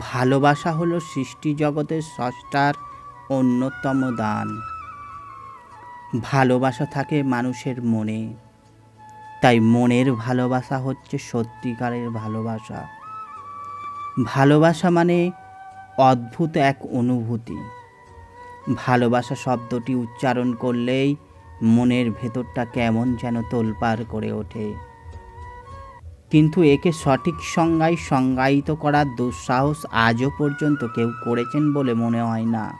ভালোবাসা হলো সৃষ্টি জগতের স্রষ্টার অন্যতম দান। ভালোবাসা থাকে মানুষের মনে। তাই মনের ভালোবাসা হচ্ছে সত্যিকারের ভালোবাসা। ভালোবাসা মানে অদ্ভুত এক অনুভূতি। ভালোবাসা শব্দটি উচ্চারণ করলেই মনের ভেতরটা কেমন যেন তোলপাড় করে ওঠে। কিন্তু একে সঠিক সংজ্ঞায় সংজ্ঞায়িত করার দুঃসাহস আজও পর্যন্ত কেউ করেছেন বলে মনে হয় না।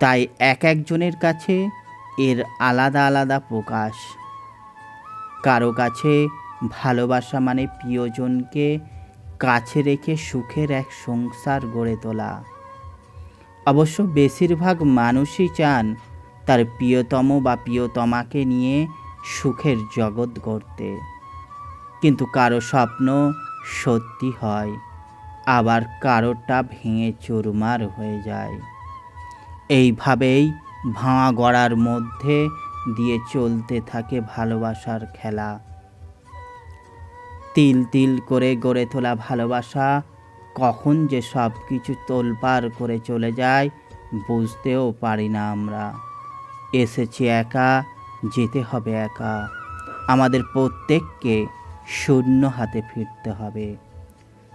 তাই এক একজনের কাছে এর আলাদা আলাদা প্রকাশ। কারও কাছে ভালোবাসা মানে প্রিয়জনকে কাছে রেখে সুখের এক সংসার গড়ে তোলা। অবশ্য বেশিরভাগ মানুষই চান তার প্রিয়তম বা প্রিয়তমাকে নিয়ে সুখের জগৎ গড়তে। কিন্তু কারও স্বপ্ন সত্যি হয়, আবার কারোটা ভেঙে চুরমার হয়ে যায়। এইভাবেই ভাঙা গড়ার মধ্যে দিয়ে চলতে থাকে ভালোবাসার খেলা। তিল তিল করে গড়ে তোলা ভালোবাসা কখন যে সব কিছু তোলপাড় করে চলে যায় বুঝতেও পারি না আমরা। এসেছি একা, যেতে হবে একা। আমাদের প্রত্যেককে শূন্য হাতে ফিরতে হবে।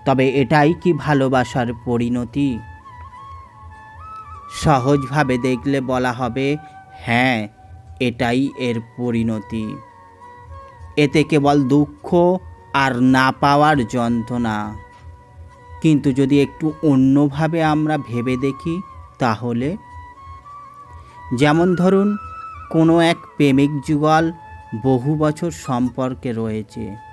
তবে এটাই কি ভালোবাসার পরিণতি? সহজভাবে দেখলে বলা হবে হ্যাঁ এটাই এর পরিণতি। এতে কেবল দুঃখ আর না পাওয়ার যন্ত্রণা। কিন্তু যদি একটু অন্যভাবে আমরা ভেবে দেখি, তাহলে? যেমন ধরুন, কোনো এক প্রেমিক যুগল বহু বছর সম্পর্কে রয়েছে।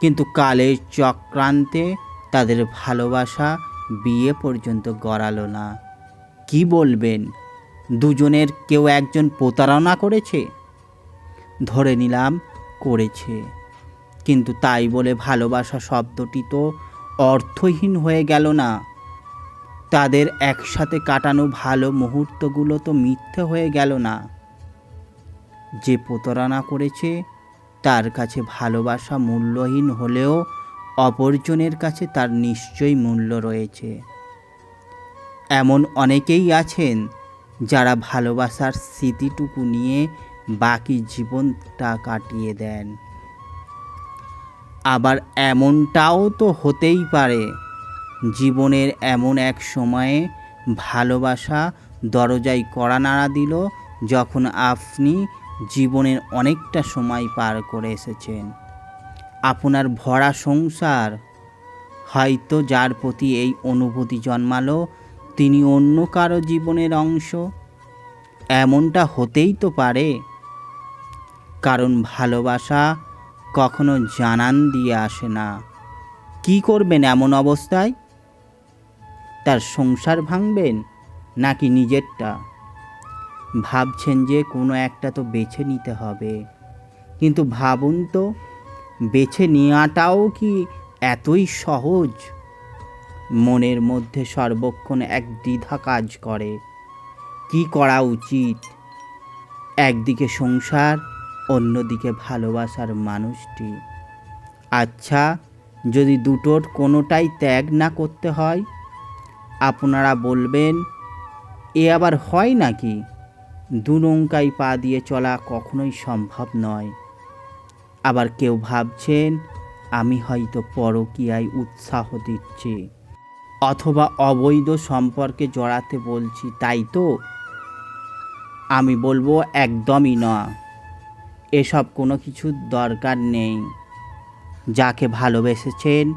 কিন্তু কালের চক্রান্তে তাদের ভালোবাসা বিয়ে পর্যন্ত গড়ালো না। কি বলবেন? দুজনের কেউ একজন প্রতারণা করেছে? ধরে নিলাম করেছে। কিন্তু তাই বলে ভালোবাসা শব্দটি তো অর্থহীন হয়ে গেল না। তাদের একসাথে কাটানো ভালো মুহূর্তগুলো তো মিথ্যে হয়ে গেল না। যে প্রতারণা করেছে তার কাছে ভালোবাসা মূল্যহীন হলেও অপরজনের কাছে তার নিশ্চয়ই মূল্য রয়েছে। এমন অনেকেই আছেন যারা ভালোবাসার স্মৃতিটুকু নিয়ে বাকি জীবনটা কাটিয়ে দেন। আবার এমনটাও তো হতেই পারে, জীবনের এমন এক সময়ে ভালোবাসা দরজায় কড়া নাড়া দিল যখন আপনি জীবনের অনেকটা সময় পার করে এসেছেন। আপনার ভরা সংসার হয়তো যার প্রতি এই অনুভূতি জন্মালো, তিনি অন্য কারও জীবনের অংশ। এমনটা হতেই তো পারে। কারণ ভালোবাসা কখনো জানান দিয়ে আসে না। কি করবেন এমন অবস্থায়? তার সংসার ভাঙবেন নাকি নিজেরটা? ভাবছেন যে কোনো একটা তো বেছে নিতে হবে। কিন্তু ভাবুন তো, বেছে নেওয়াটাও কি এতই সহজ? মনের মধ্যে সর্বক্ষণ এক দ্বিধা কাজ করে। কি করা উচিত? একদিকে সংসার, অন্যদিকে ভালোবাসার মানুষটি। আচ্ছা যদি দুটোর কোনোটাই ত্যাগ না করতে হয়, আপনারা বলবেন, এ আবার হয় নাকি? দু নৌকায় পা দিয়ে চলা কখনোই সম্ভব নয়। আবার কেউ ভাবছেন, আমি হয়তো পরকীয়ায় উৎসাহ দিচ্ছি অথবা অবৈধ সম্পর্কে জড়াতে বলছি, তাই তো? আমি বলব, একদমই না। এসব কোনো কিছু দরকার নেই। যাকে ভালোবেসেছেন,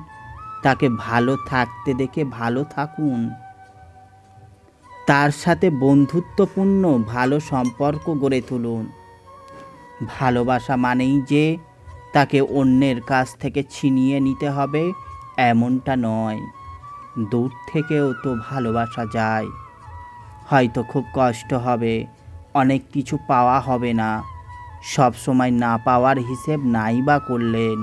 তাকে ভালো থাকতে দেখে ভালো থাকুন। তার সাথে বন্ধুত্বপূর্ণ ভালো সম্পর্ক গড়ে তুলুন। ভালোবাসা মানেই যে তাকে অন্যের কাছ থেকে ছিনিয়ে নিতে হবে এমনটা নয়। দূর থেকেও তো ভালোবাসা যায়। হয়তো খুব কষ্ট হবে, অনেক কিছু পাওয়া হবে না। সব সময় না পাওয়ার হিসেব নাই বা করলেন।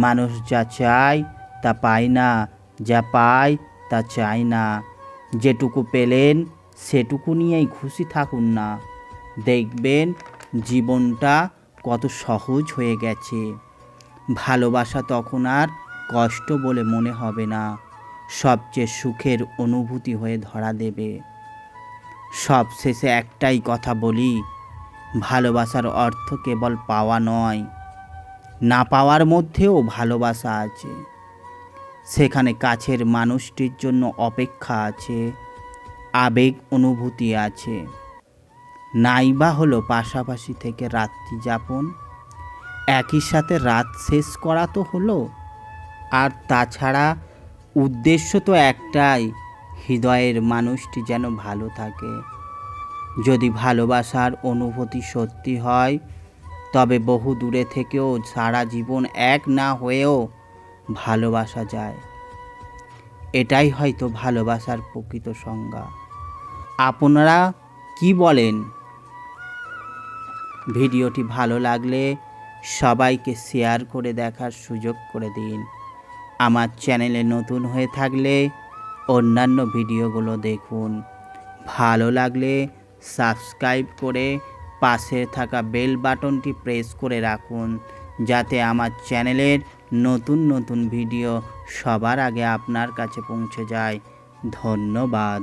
মানুষ যা চায় তা পায় না, যা পায় তা চায় না। যেটুকু পেলেন, সেটুকু নিয়েই খুশি থাকুন না। দেখবেন, জীবনটা কত সহজ হয়ে গেছে। ভালোবাসা তখন আর কষ্ট বলে মনে হবে না। সবচেয়ে সুখের অনুভূতি হয়ে ধরা দেবে। সব শেষে একটাই কথা বলি, ভালোবাসার অর্থ কেবল পাওয়া নয়। না পাওয়ার মধ্যেও ভালোবাসা আছে। সেখানে কাছের মানুষটির জন্য অপেক্ষা আছে, আবেগ অনুভূতি আছে। নাইবা হলো পাশাপাশি থেকে রাত্রি যাপন। একই সাথে রাত শেষ করা তো হলো। আর তাছাড়া উদ্দেশ্য তো একটাই, হৃদয়ের মানুষটি যেন ভালো থাকে। যদি ভালোবাসার অনুভূতি সত্যি হয়, তবে বহু দূরে থেকেও সারা জীবন এক না হয়েও ভালোবাসা যায়। এটাই হয়তো ভালোবাসার প্রকৃত সংজ্ঞা। আপনারা কি বলেন? ভিডিওটি ভালো লাগলে সবাইকে শেয়ার করে দেখার সুযোগ করে দিন। আমার চ্যানেলে নতুন হয়ে থাকলে অন্যান্য ভিডিওগুলো দেখুন। ভালো লাগলে সাবস্ক্রাইব করে পাশে থাকা বেল বাটনটি প্রেস করে রাখুন। যাতে আমার চ্যানেলের নতুন নতুন ভিডিও সবার আগে আপনার কাছে পৌঁছে যায়। ধন্যবাদ।